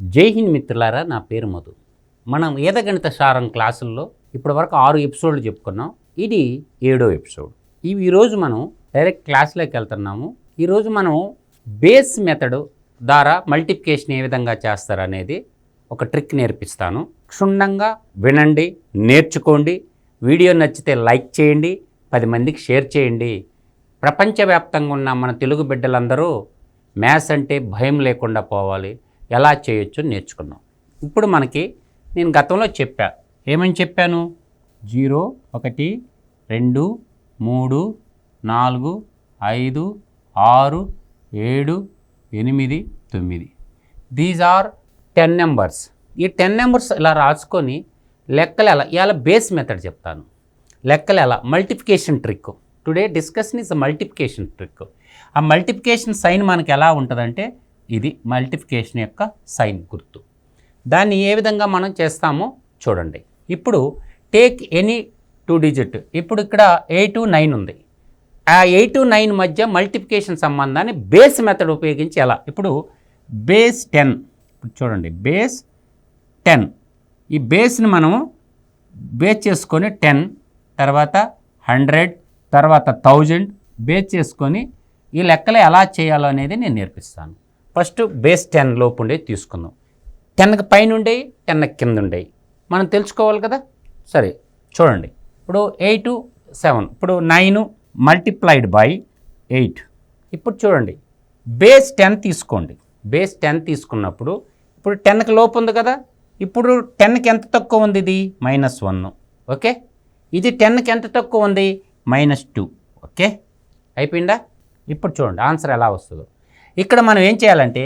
జై హింద్ మిత్రులారా నా పేరు మధు. మనం ఏదగణిత సారం క్లాసుల్లో ఇప్పటివరకు ఆరు ఎపిసోడ్లు చెప్పుకున్నాం. ఇది ఏడో ఎపిసోడ్. ఇవి ఈరోజు మనం డైరెక్ట్ క్లాస్లోకి వెళ్తున్నాము. ఈరోజు మనం బేస్ మెథడ్ ద్వారా మల్టిప్లికేషన్ ఏ విధంగా చేస్తారు అనేది ఒక ట్రిక్ నేర్పిస్తాను. క్షుణ్ణంగా వినండి నేర్చుకోండి వీడియో నచ్చితే లైక్ చేయండి పది మందికి షేర్ చేయండి. ప్రపంచవ్యాప్తంగా ఉన్న మన తెలుగు బిడ్డలందరూ మ్యాథ్స్ అంటే భయం లేకుండా పోవాలి. ఎలా చేయొచ్చో నేర్చుకున్నాం ఇప్పుడు మనకి నేను గతంలో చెప్పా. ఏమని చెప్పాను? జీరో ఒకటి రెండు మూడు నాలుగు ఐదు ఆరు ఏడు ఎనిమిది తొమ్మిది. దీస్ ఆర్ టెన్ నెంబర్స్ ఈ టెన్ నెంబర్స్ ఇలా రాసుకొని లెక్కలు ఎలా ఇవాళ బేస్ మెథడ్ చెప్తాను. లెక్కలు ఎలా? Multiplication trick today discussion is multiplication trick ఆ మల్టిప్లికేషన్ సైన్ మనకి ఎలా ఉంటుందంటే ఇది మల్టిప్లికేషన్ యొక్క సైన్ గుర్తు. దాన్ని ఏ విధంగా మనం చేస్తామో చూడండి. ఇప్పుడు టేక్ ఎనీ టూ డిజిట్ ఇప్పుడు ఇక్కడ ఎయిట్ నైన్ ఉంది. ఆ ఎయిట్ నైన్ మధ్య మల్టిప్లికేషన్ సంబంధాన్ని బేస్ మెథడ్ ఉపయోగించి ఎలా? ఇప్పుడు బేస్ టెన్ చూడండి. బేస్ టెన్ ఈ బేస్ని మనము బేస్ చేసుకొని టెన్ తర్వాత హండ్రెడ్ తర్వాత థౌజండ్ బేస్ చేసుకొని ఈ లెక్కలు ఎలా చేయాలో అనేది నేను నేర్పిస్తాను. ఫస్ట్ బేస్ టెన్ లోపు ఉండేవి తీసుకుందాం. టెన్కి పైన ఉండేవి టెన్కి కింద ఉండేవి మనం తెలుసుకోవాలి కదా? సరే చూడండి. ఇప్పుడు ఎయిట్ సెవెన్. ఇప్పుడు నైన్ మల్టిప్లైడ్ బై ఎయిట్. ఇప్పుడు చూడండి. బేస్ టెన్ తీసుకోండి. బేస్ టెన్ తీసుకున్నప్పుడు ఇప్పుడు టెన్కి లోపు ఉంది కదా? ఇప్పుడు టెన్కి ఎంత తక్కువ ఉంది ఇది? Minus one. ఓకే? ఇది టెన్కి ఎంత తక్కువ ఉంది? Minus two. ఓకే? అయిపోయిందా? ఇప్పుడు చూడండి ఆన్సర్ ఎలా వస్తుందో. ఇక్కడ మనం ఏం చేయాలంటే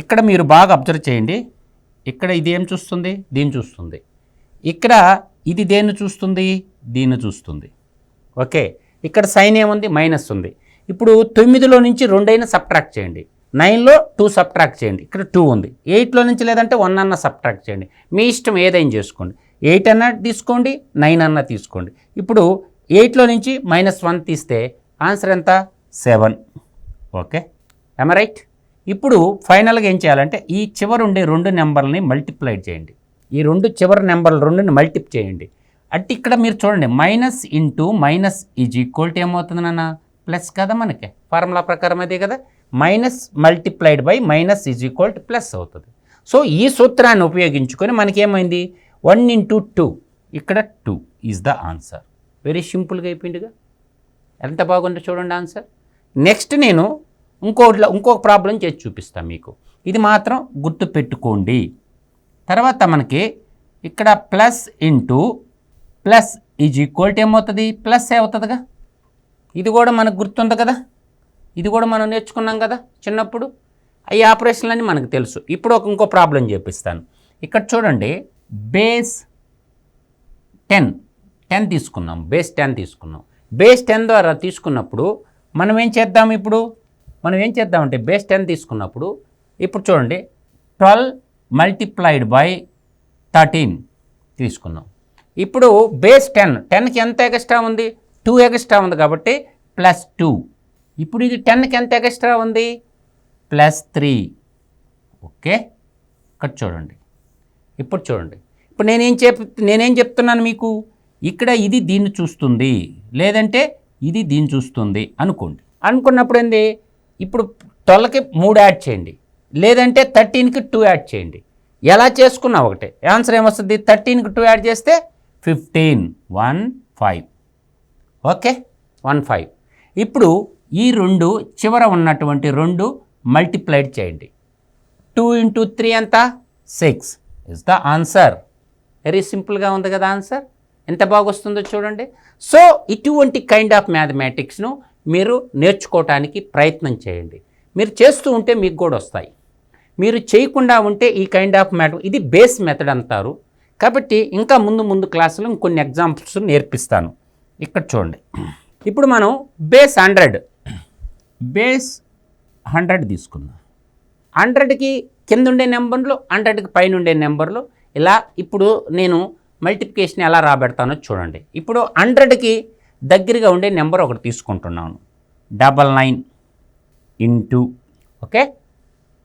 ఇక్కడ మీరు బాగా అబ్జర్వ్ చేయండి. ఇక్కడ ఇది ఏం చూస్తుంది? దీన్ని చూస్తుంది. ఇక్కడ ఇది దేన్ని చూస్తుంది? దీన్ని చూస్తుంది. ఓకే? ఇక్కడ సైన్ ఏముంది? మైనస్ ఉంది. ఇప్పుడు తొమ్మిదిలో నుంచి రెండైనా సబ్ట్రాక్ట్ చేయండి. నైన్లో టూ సబ్ట్రాక్ట్ చేయండి. ఇక్కడ టూ ఉంది. ఎయిట్లో నుంచి లేదంటే వన్ అన్న సబ్ట్రాక్ట్ చేయండి. మీ ఇష్టం ఏదైనా చేసుకోండి. ఎయిట్ అన్న తీసుకోండి నైన్ అన్న తీసుకోండి. ఇప్పుడు ఎయిట్లో నుంచి మైనస్ వన్ తీస్తే ఆన్సర్ ఎంత? సెవెన్. ఓకే? రైట్ ఇప్పుడు ఫైనల్గా ఏం చేయాలంటే ఈ చివరి ఉండే రెండు నెంబర్లని మల్టిప్లై చేయండి. ఈ రెండు చివరి నెంబర్లు రెండుని మల్టిప్ చేయండి. అంటే ఇక్కడ మీరు చూడండి minus into minus is equal to ఏమవుతుంది నాన్న? ప్లస్ కదా మనకి? ఫార్ములా ప్రకారం అదే కదా? Minus multiplied by minus is equal to plus అవుతుంది. సో ఈ సూత్రాన్ని ఉపయోగించుకొని మనకేమైంది? వన్ ఇంటూ టూ ఇక్కడ two is the answer very సింపుల్గా అయిపోయిందిగా. ఎంత బాగుందో చూడండి ఆన్సర్ నెక్స్ట్ నేను ఇంకోట్లో ఇంకొక ప్రాబ్లం చేసి చూపిస్తాను మీకు. ఇది మాత్రం గుర్తు పెట్టుకోండి. తర్వాత మనకి ఇక్కడ plus into plus is equal to ఏమవుతుంది? ప్లస్ ఏ అవుతుందిగా ఇది కూడా మనకు గుర్తుంది కదా? ఇది కూడా మనం నేర్చుకున్నాం కదా చిన్నప్పుడు? ఈ ఆపరేషన్లన్నీ మనకు తెలుసు. ఇప్పుడు ఒక ఇంకో ప్రాబ్లం చేపిస్తాను. ఇక్కడ చూడండి బేస్ టెన్ టెన్ తీసుకున్నాం. బేస్ టెన్ తీసుకున్నాం. బేస్ టెన్ ద్వారా తీసుకున్నప్పుడు మనం ఏం చేద్దాం ఇప్పుడు? మనం ఏం చేద్దామంటే బేస్ టెన్ తీసుకున్నప్పుడు ఇప్పుడు చూడండి ట్వెల్వ్ మల్టిప్లైడ్ బై థర్టీన్ తీసుకున్నాం. ఇప్పుడు బేస్ టెన్ టెన్కి ఎంత ఎక్స్ట్రా ఉంది? టూ ఎక్స్ట్రా ఉంది కాబట్టి ప్లస్ టూ ఇప్పుడు ఇది టెన్కి ఎంత ఎక్స్ట్రా ఉంది? Plus three okay? ఇక్కడ చూడండి. ఇప్పుడు చూడండి. ఇప్పుడు నేనేం చెప్ నేనేం చెప్తున్నాను మీకు? ఇక్కడ ఇది దీన్ని చూస్తుంది. లేదంటే ఇది దీన్ని చూస్తుంది అనుకోండి. అనుకున్నప్పుడు ఏంది? ఇప్పుడు ట్వెల్వ్కి మూడు యాడ్ చేయండి. లేదంటే థర్టీన్కి టూ యాడ్ చేయండి. ఎలా చేసుకున్నా ఒకటే. ఆన్సర్ ఏమొస్తుంది? థర్టీన్కి టూ యాడ్ చేస్తే fifteen one five. Okay? One five. ఇప్పుడు ఈ రెండు చివర ఉన్నటువంటి రెండు మల్టిప్లైడ్ చేయండి. టూ ఇంటూ త్రీ ఎంత? Six. Is the answer very సింపుల్గా ఉంది కదా ఆన్సర్ ఎంత బాగా వస్తుందో చూడండి. సో ఇటువంటి కైండ్ ఆఫ్ మ్యాథమెటిక్స్ను మీరు నేర్చుకోవటానికి ప్రయత్నం చేయండి. మీరు చేస్తూ ఉంటే మీకు కూడా వస్తాయి. మీరు చేయకుండా ఉంటే ఈ కైండ్ ఆఫ్ మ్యాటర్ ఇది బేస్ మెథడ్ అంటారు. కాబట్టి ఇంకా ముందు ముందు క్లాసులో ఇంకొన్ని ఎగ్జాంపుల్స్ నేర్పిస్తాను. ఇక్కడ చూడండి. ఇప్పుడు మనం బేస్ హండ్రెడ్ బేస్ హండ్రెడ్ తీసుకుందాం. హండ్రెడ్కి కింద ఉండే నెంబర్లు హండ్రెడ్కి పైన ఉండే నెంబర్లు ఇలా ఇప్పుడు నేను మల్టిప్లికేషన్ ఎలా రాబెడతానో చూడండి. ఇప్పుడు హండ్రెడ్కి దగ్గరగా ఉండే నెంబర్ ఒకటి తీసుకుంటున్నాను. Double nine into okay?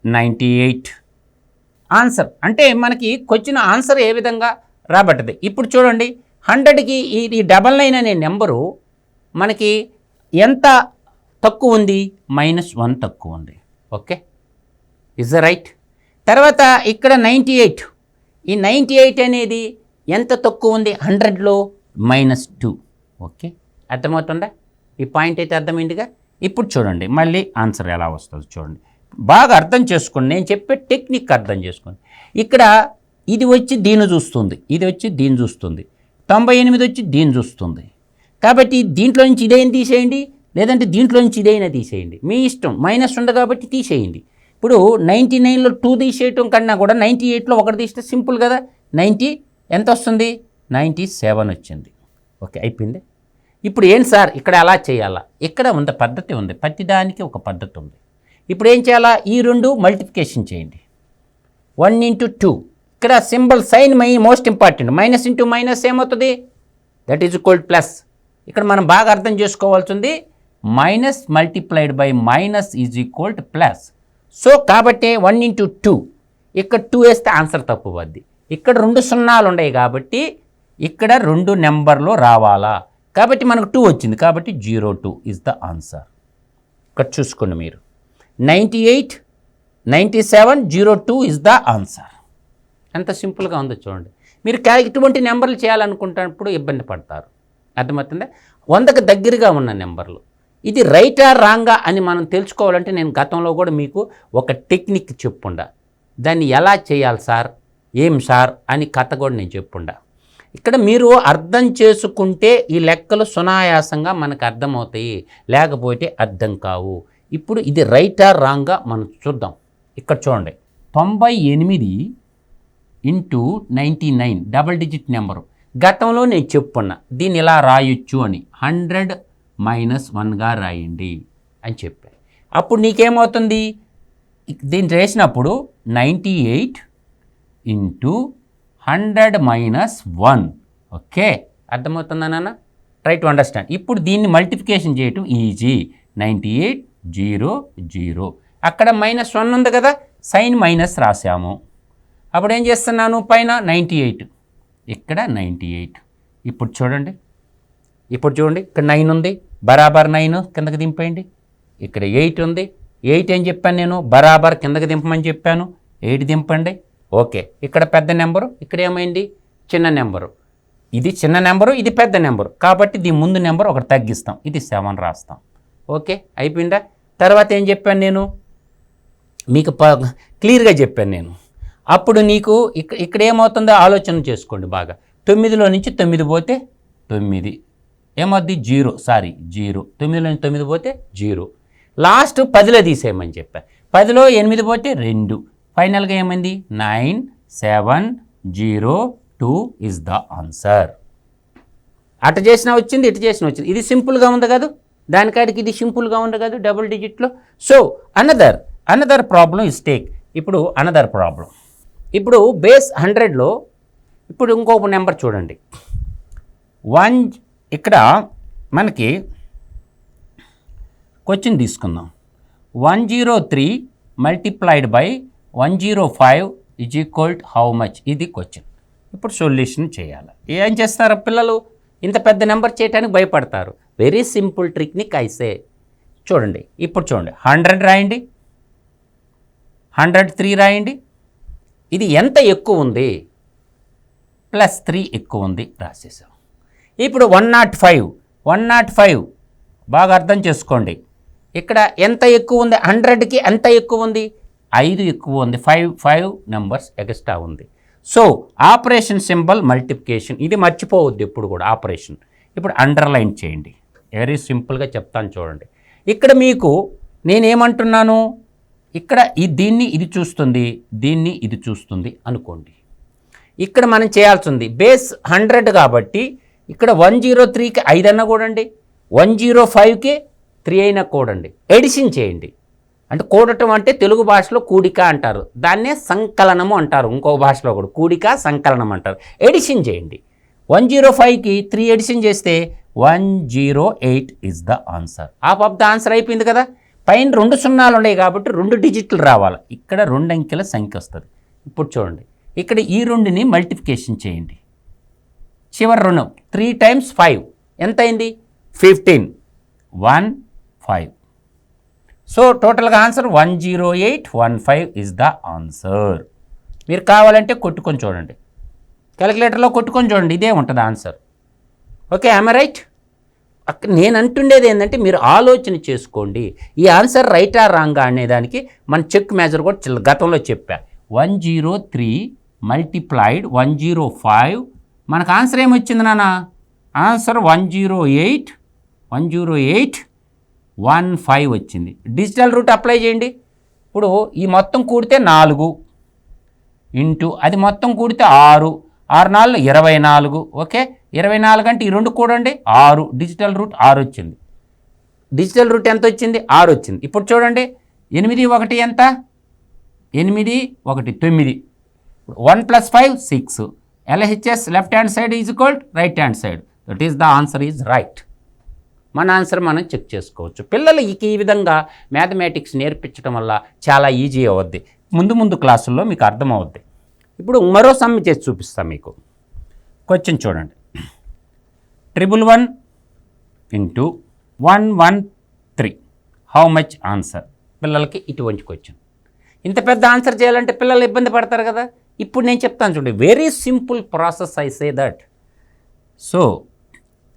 Ninety eight. Answer. అంటే మనకి క్వశ్చన్ ఆన్సర్ ఏ విధంగా రాబట్టది ఇప్పుడు చూడండి. హండ్రెడ్కి ఇది డబల్ నైన్ అనే నెంబరు మనకి ఎంత తక్కువ ఉంది? మైనస్ వన్ తక్కువ ఉంది. ఓకే? Is the right? తర్వాత ఇక్కడ నైంటీ ఎయిట్. ఈ నైంటీ ఎయిట్ అనేది ఎంత తక్కువ ఉంది? హండ్రెడ్లో మైనస్ టూ. ఓకే? అర్థమవుతుందా? ఈ పాయింట్ అయితే అర్థమైందిగా? ఇప్పుడు చూడండి మళ్ళీ ఆన్సర్ ఎలా వస్తుంది చూడండి. బాగా అర్థం చేసుకోండి నేను చెప్పే టెక్నిక్ అర్థం చేసుకోండి ఇక్కడ ఇది వచ్చి దీన్ని చూస్తుంది ఇది వచ్చి దీన్ని చూస్తుంది. తొంభై ఎనిమిది వచ్చి దీన్ని చూస్తుంది. కాబట్టి దీంట్లో నుంచి ఇదైనా తీసేయండి? లేదంటే దీంట్లో నుంచి ఇదైనా తీసేయండి. మీ ఇష్టం మైనస్ ఉంది కాబట్టి తీసేయండి. ఇప్పుడు నైంటీ నైన్లో టూ తీసేయటం కన్నా కూడా నైంటీ ఎయిట్లో ఒకటి తీస్తే సింపుల్ కదా. నైంటీ ఎంత వస్తుంది? నైంటీ సెవెన్ వచ్చింది. ఓకే అయిపోయింది. ఇప్పుడు ఏం సార్? ఇక్కడ ఎలా చేయాలా? ఇక్కడ ఉంది పద్ధతి ఉంది. ప్రతిదానికి ఒక పద్ధతి ఉంది. ఇప్పుడు ఏం చేయాలా? ఈ రెండు మల్టిప్లికేషన్ చేయండి. One into two. ఇక్కడ symbol sign my most important. Minus into minus ఏమవుతుంది? That is equal plus. ఇక్కడ మనం బాగా అర్థం చేసుకోవాల్సింది minus multiplied by minus is equal to plus. So కాబట్టి వన్ ఇంటూ టూ. ఇక్కడ టూ వేస్తే ఆన్సర్ తప్పు వద్ది ఇక్కడ రెండు సున్నాలు ఉన్నాయి కాబట్టి ఇక్కడ రెండు నెంబర్లు రావాలా? కాబట్టి మనకు టూ వచ్చింది. కాబట్టి zero two is the answer ఇక్కడ చూసుకోండి మీరు. Ninety eight ninety seven zero two is the answer ఎంత సింపుల్గా ఉందో చూడండి. మీరు ఎటువంటి ఇటువంటి నెంబర్లు చేయాలనుకుంటున్నప్పుడు ఇబ్బంది పడతారు. అర్థమవుతుందా? వందకు దగ్గరగా ఉన్న నెంబర్లు. ఇది రైటా రాంగా అని మనం తెలుసుకోవాలంటే నేను గతంలో కూడా మీకు ఒక టెక్నిక్ చెప్పుండా. దాన్ని ఎలా చేయాలి సార్? ఏం సార్? అని కథ కూడా నేను చెప్పుండా. ఇక్కడ మీరు అర్థం చేసుకుంటే ఈ లెక్కలు సునాయాసంగా మనకు అర్థమవుతాయి. లేకపోతే అర్థం కావు. ఇప్పుడు ఇది రైటా రాంగా మనం చూద్దాం. ఇక్కడ చూడండి. తొంభై ఎనిమిది into ninety nine double digit number గతంలో నేను చెప్పున్నా దీన్ని ఇలా రాయొచ్చు అని. హండ్రెడ్ మైనస్ వన్గా రాయండి అని చెప్పాను అప్పుడు నీకేమవుతుంది? దీన్ని చేసినప్పుడు ninety eight into hundred minus one. Okay. అర్థమవుతుందా నాన్న? ట్రై టు అండర్స్టాండ్ ఇప్పుడు దీన్ని మల్టిఫికేషన్ చేయటం easy ninety eight zero zero అక్కడ మైనస్ వన్ ఉంది కదా? సైన్ మైనస్ రాశాము. అప్పుడు ఏం చేస్తున్నాను? పైన నైంటీ ఎయిట్ ఇక్కడ నైంటీ ఎయిట్ ఇప్పుడు చూడండి. ఇప్పుడు చూడండి. ఇక్కడ నైన్ ఉంది. బరాబర్ నైన్ కిందకి దింపేయండి. ఇక్కడ ఎయిట్ ఉంది. ఎయిట్ ఏం చెప్పాను నేను? బరాబర్ కిందకి దింపమని చెప్పాను. ఎయిట్ దింపండి. ఓకే. ఇక్కడ పెద్ద నెంబరు ఇక్కడ ఏమైంది? చిన్న నెంబరు. ఇది చిన్న నెంబరు ఇది పెద్ద నెంబరు. కాబట్టి దీని ముందు నెంబర్ ఒకటి తగ్గిస్తాం. ఇది సెవెన్ రాస్తాం. ఓకే. అయిపోయిందా? తర్వాత ఏం చెప్పాను నేను? మీకు ప క్లియర్గా చెప్పాను నేను. అప్పుడు నీకు ఇక్కడ ఇక్కడ ఏమవుతుందో ఆలోచన చేసుకోండి బాగా. తొమ్మిదిలో నుంచి తొమ్మిది పోతే తొమ్మిది. ఏమవుద్ది? జీరో. Sorry zero. తొమ్మిదిలో నుంచి తొమ్మిది పోతే జీరో. లాస్ట్ పదిలో తీసేయమని చెప్పా. పదిలో ఎనిమిది పోతే రెండు. ఫైనల్గా ఏమైంది? Nine seven zero two is the answer. అటు చేసినా వచ్చింది ఇటు చేసిన వచ్చింది. ఇది సింపుల్గా ఉంది కాదు. దానికాడికి ఇది సింపుల్గా ఉంది కాదు double డిజిట్లో. So another another problem is take ఇప్పుడు అనదర్ ప్రాబ్లం ఇప్పుడు బేస్ హండ్రెడ్లో ఇప్పుడు ఇంకొక నెంబర్ చూడండి. వన్ ఇక్కడ మనకి క్వశ్చన్ తీసుకుందాం. One zero three multiplied by one zero five is equal how much ఇది క్వశ్చన్ ఇప్పుడు సొల్యూషన్ చేయాలి. ఏం చేస్తారు పిల్లలు? ఇంత పెద్ద నెంబర్ చేయడానికి భయపడతారు. వెరీ సింపుల్ ట్రిక్ని కైసే. చూడండి ఇప్పుడు చూడండి. హండ్రెడ్ రాయండి. హండ్రెడ్ త్రీ రాయండి. ఇది ఎంత ఎక్కువ ఉంది? ప్లస్ త్రీ ఎక్కువ ఉంది. రాసేసాం. ఇప్పుడు one not five one not five బాగా అర్థం చేసుకోండి. ఇక్కడ ఎంత ఎక్కువ ఉంది? హండ్రెడ్కి ఎంత ఎక్కువ ఉంది? ఐదు ఎక్కువ ఉంది ఫైవ్ ఫైవ్ నెంబర్స్ ఎగస్ట్రా ఉంది. సో ఆపరేషన్ సింబల్ మల్టిప్లికేషన్ ఇది మర్చిపోవద్దు ఎప్పుడు కూడా ఆపరేషన్ ఇప్పుడు అండర్లైన్ చేయండి. వెరీ సింపుల్గా చెప్తాను చూడండి. ఇక్కడ మీకు నేనేమంటున్నాను? ఇక్కడ ఈ దీన్ని ఇది చూస్తుంది దీన్ని ఇది చూస్తుంది అనుకోండి. ఇక్కడ మనం చేయాల్సింది బేస్ హండ్రెడ్ కాబట్టి ఇక్కడ వన్ జీరో త్రీకి ఐదు కూడండి వన్ జీరో ఫైవ్కి త్రీ అయినా కూడండి. ఎడిషన్ చేయండి. అంటే కూడటం అంటే తెలుగు భాషలో కూడిక అంటారు. దాన్నే సంకలనము అంటారు. ఇంకో భాషలో కూడా కూడిక సంకలనం అంటారు. ఎడిషన్ చేయండి. వన్ జీరో ఫైవ్కి త్రీ ఎడిషన్ చేస్తే one zero eight is the answer of of the answer అయిపోయింది కదా? పైన రెండు సున్నాలు ఉన్నాయి కాబట్టి రెండు డిజిట్లు రావాలి. ఇక్కడ రెండు అంకెల సంఖ్య వస్తుంది. ఇప్పుడు చూడండి. ఇక్కడ ఈ రెండుని మల్టిప్లికేషన్ చేయండి. చివరి రుణం త్రీ టైమ్స్ ఫైవ్ ఎంత అయింది? ఫిఫ్టీన్ వన్ ఫైవ్ సో టోటల్గా answer one zero eight one five is the answer మీరు కావాలంటే కొట్టుకొని చూడండి. క్యాలిక్యులేటర్లో కొట్టుకొని చూడండి ఇదే ఉంటుంది ఆన్సర్ ఓకే ఆమె రైట్ అక్క నేను అంటుండేది ఏంటంటే మీరు ఆలోచన చేసుకోండి. ఈ ఆన్సర్ రైటా రాంగా అనేదానికి మన చెక్ మేజర్ కూడా గతంలో చెప్పా. One zero three multiplied one zero five మనకు ఆన్సర్ ఏమొచ్చింది నాన్న? Answer one zero eight one zero eight one five వచ్చింది. డిజిటల్ రూట్ అప్లై చేయండి. ఇప్పుడు ఈ మొత్తం కూడితే నాలుగు ఇంటూ అది మొత్తం కూడితే ఆరు ఆరు నాలుగు ఇరవై నాలుగు ఓకే? ఇరవై నాలుగు అంటే ఈ రెండు కూడండి. ఆరు డిజిటల్ రూట్ ఆరు వచ్చింది. డిజిటల్ రూట్ ఎంత వచ్చింది? ఆరు వచ్చింది. ఇప్పుడు చూడండి. ఎనిమిది ఒకటి ఎంత? ఎనిమిది ఒకటి తొమ్మిది. One plus five six. LHS left hand side is equal right hand side. That is the answer is right. మన ఆన్సర్ మనం చెక్ చేసుకోవచ్చు. పిల్లలకి ఈ విధంగా మ్యాథమెటిక్స్ నేర్పించడం వల్ల చాలా ఈజీ అవుద్ది. ముందు ముందు క్లాసుల్లో మీకు అర్థమవుద్ది. ఇప్పుడు మరో సమ్ చేసి చూపిస్తాను మీకు. క్వశ్చన్ చూడండి. Triple one into one one three how much answer పిల్లలకి ఇటువంటి క్వశ్చన్ ఇంత పెద్ద ఆన్సర్ చేయాలంటే పిల్లలు ఇబ్బంది పడతారు కదా. ఇప్పుడు నేను చెప్తాను చూడండి. Very simple process I say that so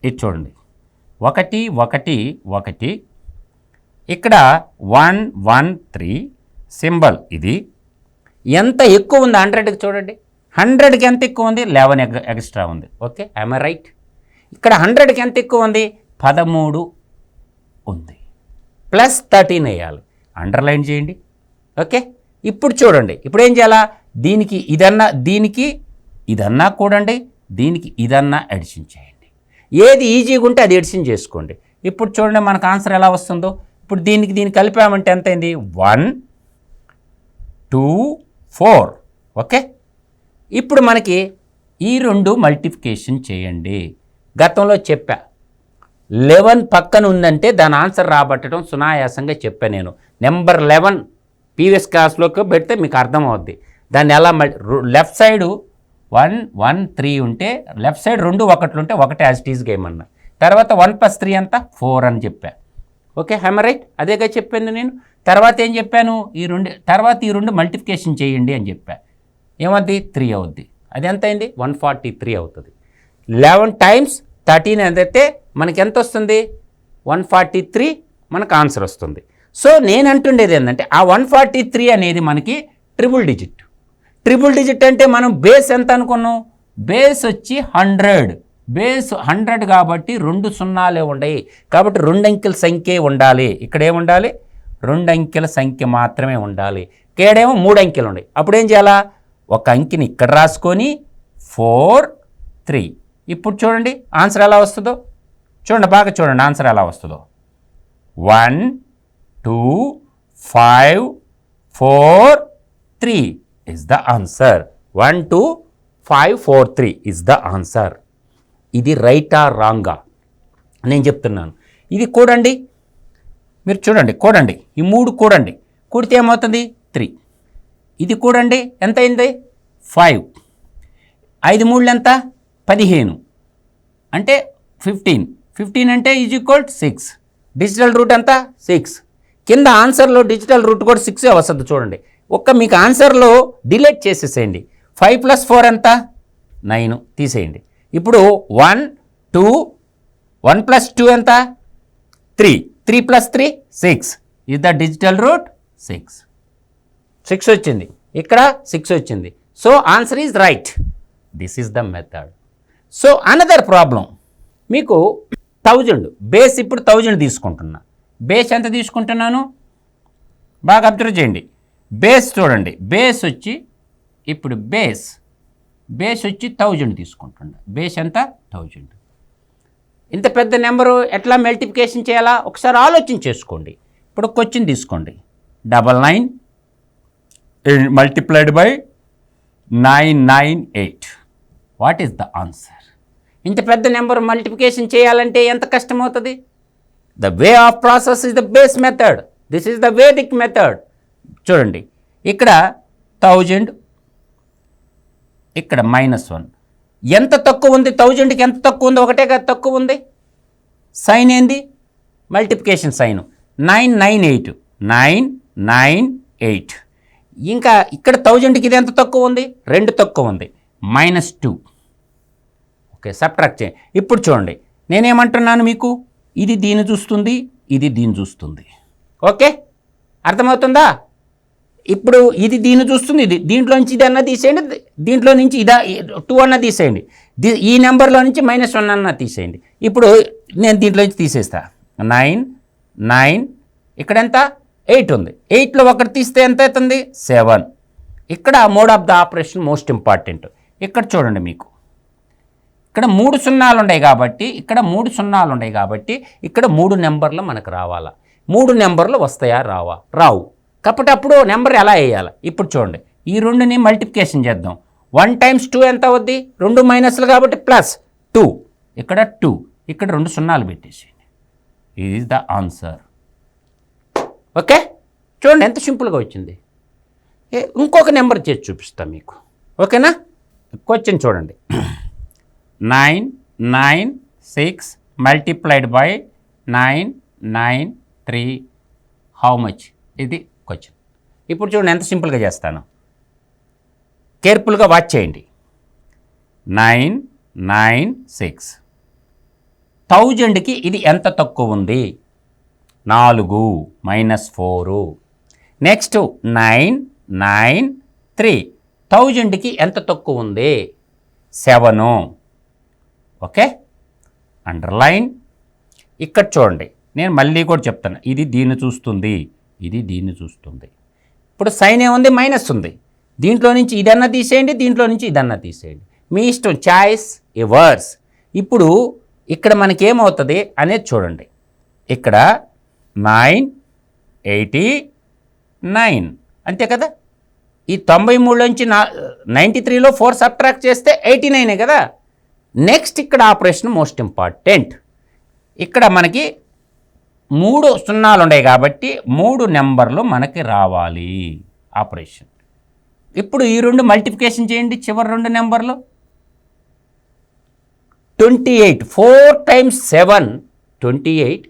ఇది చూడండి. ఒకటి ఒకటి ఒకటి. ఇక్కడ వన్ వన్ త్రీ సింబల్ ఇది. ఎంత ఎక్కువ ఉంది హండ్రెడ్కి చూడండి. హండ్రెడ్కి ఎంత ఎక్కువ ఉంది? లెవెన్ ఎక్స్ట్రా ఉంది. Okay I'm right. ఇక్కడ హండ్రెడ్కి ఎంత ఎక్కువ ఉంది? పదమూడు ఉంది. ప్లస్ థర్టీన్ వేయాలి. అండర్లైన్ చేయండి. ఓకే ఇప్పుడు చూడండి. ఇప్పుడు ఏం చేయాలా? దీనికి ఇదన్నా దీనికి ఇదన్నా కూడండి. దీనికి ఇదన్నా ఎడిషన్ చేయండి. ఏది ఈజీగా ఉంటే అది ఎడిషన్ చేసుకోండి. ఇప్పుడు చూడండి మనకు ఆన్సర్ ఎలా వస్తుందో. ఇప్పుడు దీనికి దీనికి కలిపామంటే ఎంత అయింది వన్ టూ ఫోర్. ఓకే? ఇప్పుడు మనకి ఈ రెండు మల్టిఫికేషన్ చేయండి. గతంలో చెప్పా. లెవెన్ పక్కన ఉందంటే దాని ఆన్సర్ రాబట్టడం సునాయాసంగా చెప్పా నేను. నెంబర్ లెవెన్ పీవియస్ క్లాస్లోకి పెడితే మీకు అర్థమవుద్ది. దాన్ని ఎలా left side one one three ఉంటే లెఫ్ట్ సైడ్ రెండు ఒకట్లు ఉంటే ఒకటి యాజ్ టీజ్గా ఏమన్నా తర్వాత వన్ ప్లస్ త్రీ అంతా ఫోర్ అని చెప్పా. ఓకే హెమ్ రైట్ అదేగా చెప్పింది నేను. తర్వాత ఏం చెప్పాను? ఈ రెండు తర్వాత ఈ రెండు మల్టిప్లికేషన్ చేయండి అని చెప్పా. ఏమవుద్ది? త్రీ అవుద్ది. అది ఎంత అయింది? వన్ ఫార్టీ త్రీ అవుతుంది. లెవెన్ టైమ్స్ థర్టీన్ ఎంతైతే మనకి ఎంత వస్తుంది? వన్ ఫార్టీ త్రీ మనకు ఆన్సర్ వస్తుంది. సో నేను అంటుండేది ఏంటంటే ఆ వన్ ఫార్టీ త్రీ అనేది మనకి ట్రిపుల్ డిజిట్ ట్రిపుల్ డిజిట్ అంటే మనం బేస్ ఎంత అనుకున్నాం? బేస్ వచ్చి హండ్రెడ్ బేస్ హండ్రెడ్ కాబట్టి రెండు సున్నాలే ఉండయి. కాబట్టి రెండు అంకెల సంఖ్యే ఉండాలి. ఇక్కడ ఏముండాలి రెండు అంకెల సంఖ్య మాత్రమే ఉండాలి. ఇక్కడేమో మూడు అంకెలు ఉన్నాయి అప్పుడు ఏం చేయాలా? ఒక అంకెని ఇక్కడ రాసుకొని ఫోర్ త్రీ ఇప్పుడు చూడండి ఆన్సర్ ఎలా వస్తుందో? చూడండి బాగా చూడండి ఆన్సర్ ఎలా వస్తుందో. One two five four three is the answer one two five four three is the answer ఇది రైటా రాంగా నేను చెప్తున్నాను. ఇది కూడండి. మీరు చూడండి కూడండి. ఈ మూడు కూడండి. కూడితే ఏమవుతుంది? త్రీ ఇది కూడండి. ఎంత అయింది? ఫైవ్ ఐదు మూడు ఎంత? పదిహేను. అంటే ఫిఫ్టీన్ ఫిఫ్టీన్ అంటే is equal six digital root ఎంత? సిక్స్ కింద ఆన్సర్లో డిజిటల్ రూట్ కూడా సిక్సే వస్తుంది చూడండి. ఒక్క మీకు ఆన్సర్లో డిలీట్ చేసేసేయండి. ఫైవ్ ప్లస్ ఫోర్ ఎంత? నైన్. తీసేయండి. ఇప్పుడు one two one plus two ఎంత? Three. Three plus three six. ఇది the digital root six. Six వచ్చింది. ఇక్కడ సిక్స్ వచ్చింది. So answer is right. This is the method. So another problem. మీకు thousand. Base ఇప్పుడు థౌజండ్ తీసుకుంటున్నా. బేస్ ఎంత తీసుకుంటున్నాను? బాగా అబ్జర్వ్ చేయండి. బేస్ చూడండి. బేస్ వచ్చి ఇప్పుడు బేస్. బేస్ వచ్చి థౌజండ్ తీసుకుంటుండ బేస్ ఎంత? థౌజండ్. ఇంత పెద్ద నెంబరు ఎట్లా మల్టిప్లికేషన్ చేయాలా? ఒకసారి ఆలోచన చేసుకోండి. ఇప్పుడు క్వశ్చన్ తీసుకోండి. Double nine multiplied by nine nine eight. What is the answer? ఇంత పెద్ద నెంబర్ మల్టిప్లికేషన్ చేయాలంటే ఎంత కష్టమవుతుంది? The way of process is the base method. This is the Vedic method. చూడండి. ఇక్కడ థౌజండ్ ఇక్కడ మైనస్ వన్. ఎంత తక్కువ ఉంది? థౌజండ్కి ఎంత తక్కువ ఉంది? ఒకటే కదా తక్కువ ఉంది. సైన్ ఏంది? Multiplication sign. Nine nine eight. Nine nine eight. ఇంకా ఇక్కడ థౌజండ్కి ఇది ఎంత తక్కువ ఉంది? రెండు తక్కువ ఉంది. Minus two. ఓకే సబ్ట్రాక్ట్ చేయండి. ఇప్పుడు చూడండి. నేనేమంటున్నాను మీకు? ఇది దీన్ని చూస్తుంది ఇది దీన్ని చూస్తుంది. ఓకే? అర్థమవుతుందా? ఇప్పుడు ఇది దీన్ని చూస్తుంది. ఇది దీంట్లో నుంచి ఇది అన్న తీసేయండి. దీంట్లో నుంచి ఇదా టూ అన్న తీసేయండి. ఈ నెంబర్లో నుంచి మైనస్ వన్ అన్న తీసేయండి. ఇప్పుడు నేను దీంట్లో నుంచి తీసేస్తా. నైన్ నైన్ ఇక్కడ ఎంత? ఎయిట్ ఉంది. ఎయిట్లో ఒకటి తీస్తే ఎంత అవుతుంది? సెవెన్ ఇక్కడ mode of the operation most important ఇక్కడ చూడండి మీకు. ఇక్కడ మూడు సున్నాలు ఉన్నాయి కాబట్టి ఇక్కడ మూడు సున్నాలు ఉన్నాయి కాబట్టి ఇక్కడ మూడు నెంబర్లు మనకు రావాలా. మూడు నెంబర్లు వస్తాయా? రావా. రావు. కాబట్టి అప్పుడు నెంబర్ ఎలా వేయాలి? ఇప్పుడు చూడండి. ఈ రెండుని మల్టిప్లికేషన్ చేద్దాం. వన్ టైమ్స్ టూ ఎంత అవుద్ది? రెండు మైనస్లు కాబట్టి ప్లస్ టూ. ఇక్కడ టూ. ఇక్కడ రెండు సున్నాలు పెట్టేసేయండి. ఇది ద ఆన్సర్ ఓకే? చూడండి ఎంత సింపుల్గా వచ్చింది. ఇంకొక నెంబర్ చేసి చూపిస్తాను మీకు. ఓకేనా? క్వశ్చన్ చూడండి. Nine nine six multiplied by nine nine three how much ఇది క్వశ్చన్. ఇప్పుడు చూడండి ఎంత సింపుల్గా చేస్తాను. కేర్ఫుల్గా వాచ్ చేయండి. Nine nine six. థౌజండ్కి ఇది ఎంత తక్కువ ఉంది? నాలుగు minus four. Next nine nine three. థౌజండ్కి ఎంత తక్కువ ఉంది? సెవెను. ఓకే? అండర్లైన్. ఇక్కడ చూడండి నేను మళ్ళీ కూడా చెప్తాను ఇది దీన్ని చూస్తుంది. ఇది దీన్ని చూస్తుంది. ఇప్పుడు సైన్ ఏముంది? మైనస్ ఉంది. దీంట్లో నుంచి ఇదన్నా తీసేయండి దీంట్లో నుంచి ఇదన్నా తీసేయండి. మీ ఇష్టం చాయిస్ ఏ వర్స్ ఇప్పుడు ఇక్కడ మనకేమవుతుంది అనేది చూడండి. ఇక్కడ నైన్ ఎయిటీ నైన్. అంతే కదా? ఈ తొంభై మూడు నుంచి నా నైంటీ త్రీలో ఫోర్ సబ్ట్రాక్ట్ చేస్తే ఎయిటీ నైనే కదా? నెక్స్ట్ ఇక్కడ ఆపరేషన్ మోస్ట్ ఇంపార్టెంట్. ఇక్కడ మనకి మూడు సున్నాలు ఉన్నాయి కాబట్టి మూడు నెంబర్లు మనకి రావాలి. ఆపరేషన్. ఇప్పుడు ఈ రెండు మల్టిప్లికేషన్ చేయండి చివరి రెండు నెంబర్లు. Twenty eight four times seven twenty eight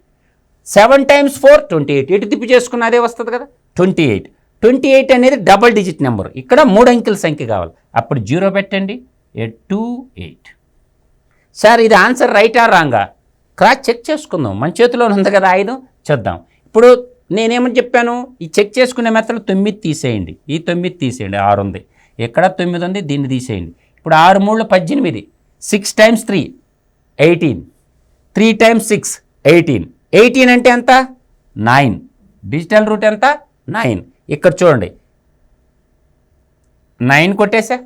seven times four twenty eight. ఎటు తిప్పి చేసుకున్న అదే వస్తుంది కదా? Twenty eight. ట్వంటీ ఎయిట్ అనేది డబల్ డిజిట్ నెంబర్. ఇక్కడ మూడు అంకెల సంఖ్య కావాలి. అప్పుడు జీరో పెట్టండి. Eight two eight. సార్ ఇది ఆన్సర్ రైటా రాంగా? క్రాస్ చెక్ చేసుకుందాం. మన చేతిలో ఉంది కదా ఆయుధం చేద్దాం. ఇప్పుడు నేనేమని చెప్పాను? ఈ చెక్ చేసుకునే మెత్తలు తొమ్మిది తీసేయండి. ఈ తొమ్మిది తీసేయండి. ఆరు ఉంది. ఎక్కడ తొమ్మిది ఉంది? దీన్ని తీసేయండి. ఇప్పుడు ఆరు మూడు పద్దెనిమిది. Six times three eighteen three times six eighteen eighteen అంటే ఎంత? నైన్ డిజిటల్ రూట్ ఎంత? నైన్ ఇక్కడ చూడండి. నైన్ కొట్టేసా?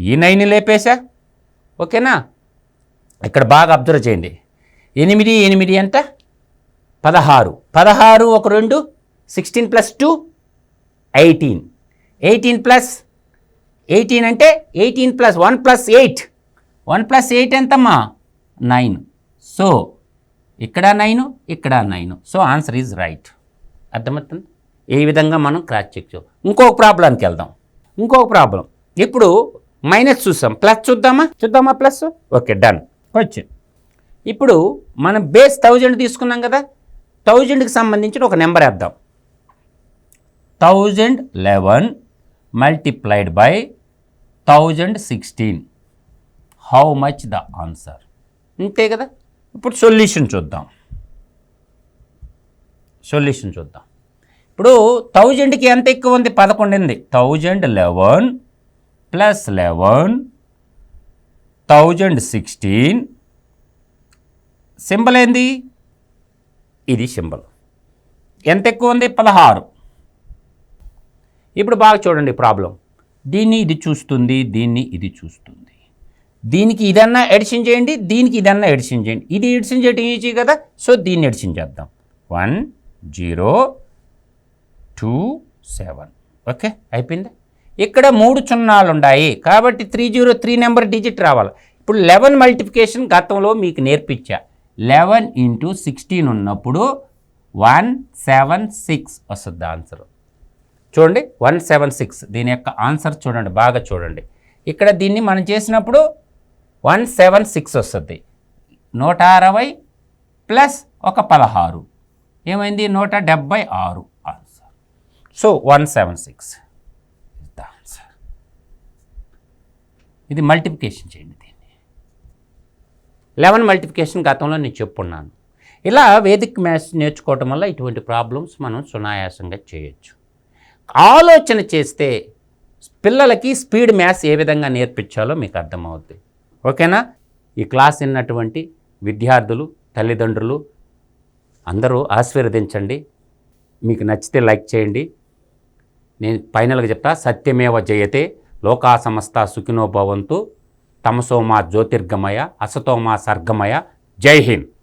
ఈ నైన్ లేపేసా? ఓకేనా? ఇక్కడ బాగా అబ్జర్వ్ చేయండి. ఎనిమిది ఎనిమిది ఎంత? పదహారు. పదహారు ఒక రెండు sixteen plus two eighteen eighteen plus eighteen అంటే eighteen plus one plus eight one plus eight ఎంతమ్మా? నైన్ సో ఇక్కడ నైన్ ఇక్కడ nine so answer is right అర్థమవుతుంది? ఏ విధంగా మనం క్రాస్ చెక్ ఇంకొక ప్రాబ్లంకి వెళ్దాం. ఇంకొక ప్రాబ్లం ఇప్పుడు మైనస్ చూసాం. ప్లస్ చూద్దామా? చూద్దామా ప్లస్ ఓకే డన్ క్వశ్చన్ ఇప్పుడు మనం బేస్ థౌజండ్ తీసుకున్నాం కదా థౌజండ్కి సంబంధించిన ఒక నెంబర్ వేద్దాం. Thousand eleven multiplied by thousand sixteen how much the answer అంతే కదా? ఇప్పుడు సొల్యూషన్ చూద్దాం. సొల్యూషన్ చూద్దాం. ఇప్పుడు థౌజండ్కి ఎంత ఎక్కువ ఉంది? పదకొండు ఉంది. Thousand eleven plus eleven thousand sixteen symbol ఏంది? ఇది సింబల్. ఎంత ఎక్కువ ఉంది? పదహారు. ఇప్పుడు బాగా చూడండి ప్రాబ్లం. దీన్ని ఇది చూస్తుంది దీన్ని ఇది చూస్తుంది. దీనికి ఇదన్నా ఎడిషన్ చేయండి దీనికి ఇదన్నా ఎడిషన్ చేయండి. ఇది ఎడిషన్ చేయడం ఈజీ కదా? సో దీన్ని ఎడిషన్ చేద్దాం. One zero two seven. Okay? అయిపోయిందా? ఇక్కడ మూడు సున్నాలు ఉన్నాయి కాబట్టి three zero three number digit రావాలి. ఇప్పుడు లెవెన్ మల్టిఫికేషన్ గతంలో మీకు నేర్పించా. లెవెన్ ఇంటూ సిక్స్టీన్ ఉన్నప్పుడు వన్ సెవెన్ సిక్స్ వస్తుంది ఆన్సర్. చూడండి వన్ సెవెన్ సిక్స్. దీని యొక్క ఆన్సర్ చూడండి బాగా చూడండి. ఇక్కడ దీన్ని మనం చేసినప్పుడు వన్ సెవెన్ సిక్స్ వస్తుంది. నూట అరవై ప్లస్ ఒక పదహారు. ఏమైంది? నూట డెబ్బై ఆరు answer. So one seven six. Answer. ఇది మల్టిప్లికేషన్ చేయండి. లెవెన్ మల్టిప్లికేషన్ గతంలో నేను చెప్పున్నాను. ఇలా వేదిక మ్యాథ్స్ నేర్చుకోవటం వల్ల ఇటువంటి ప్రాబ్లమ్స్ మనం సునాయాసంగా చేయొచ్చు. ఆలోచన చేస్తే పిల్లలకి స్పీడ్ మ్యాథ్స్ ఏ విధంగా నేర్పించాలో మీకు అర్థమవుద్ది. ఓకేనా? ఈ క్లాస్ విన్నటువంటి విద్యార్థులు తల్లిదండ్రులు అందరూ ఆశీర్వదించండి. మీకు నచ్చితే లైక్ చేయండి. నేను ఫైనల్గా చెప్తా సత్యమేవ జయతే లోకా సమస్త సుఖినో భవంతు. తమసోమా జ్యోతిర్గమయ అసతోమా సర్గమయ. జై హింద్.